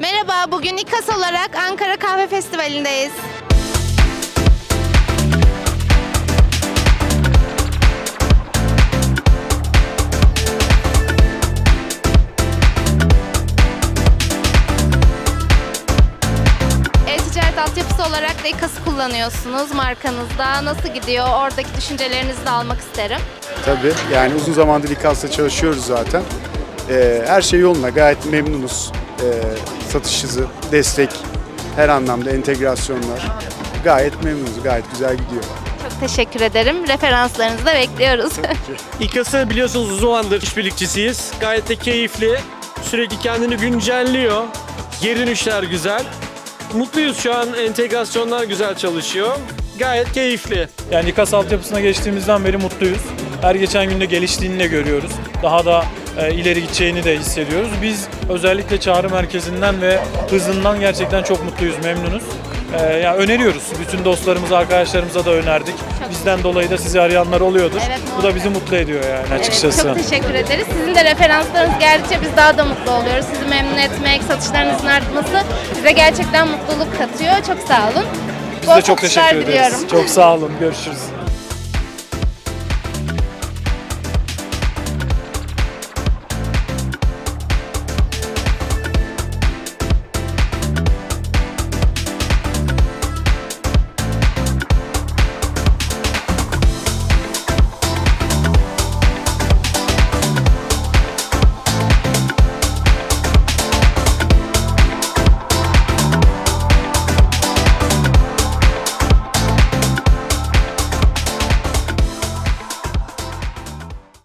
Merhaba, bugün İKAS olarak Ankara Kahve Festivali'ndeyiz. E-ticaret altyapısı olarak da İKAS'ı kullanıyorsunuz markanızda. Nasıl gidiyor? Oradaki düşüncelerinizi de almak isterim. Tabii yani uzun zamandır İKAS'ta çalışıyoruz zaten. Ee, her şey yolunda gayet memnunuz. Ee, satış hızı, destek, her anlamda entegrasyonlar. Gayet memnunuz, gayet güzel gidiyor. Çok teşekkür ederim. Referanslarınızı da bekliyoruz. İKAS'ı biliyorsunuz uzun zamandır işbirlikçisiyiz. Gayet de keyifli. Sürekli kendini güncelliyor. Geri dönüşler güzel. Mutluyuz şu an entegrasyonlar güzel çalışıyor. Gayet keyifli. Yani İKAS altyapısına geçtiğimizden beri mutluyuz. Her geçen günde geliştiğini de görüyoruz. Daha da ileri gideceğini de hissediyoruz. Biz özellikle çağrı merkezinden ve hızından gerçekten çok mutluyuz, memnunuz. E, yani öneriyoruz. Bütün dostlarımıza, arkadaşlarımıza da önerdik. Bizden dolayı da sizi arayanlar oluyordur. Evet, Bu da bizi mutlu ediyor yani açıkçası. Evet, çok teşekkür ederiz. Sizin de referanslarınız geldikçe biz daha da mutlu oluyoruz. Sizi memnun etmek, satışlarınızın artması bize gerçekten mutluluk katıyor. Çok sağ olun. Biz de çok teşekkür ederiz. Çok sağ olun. Görüşürüz.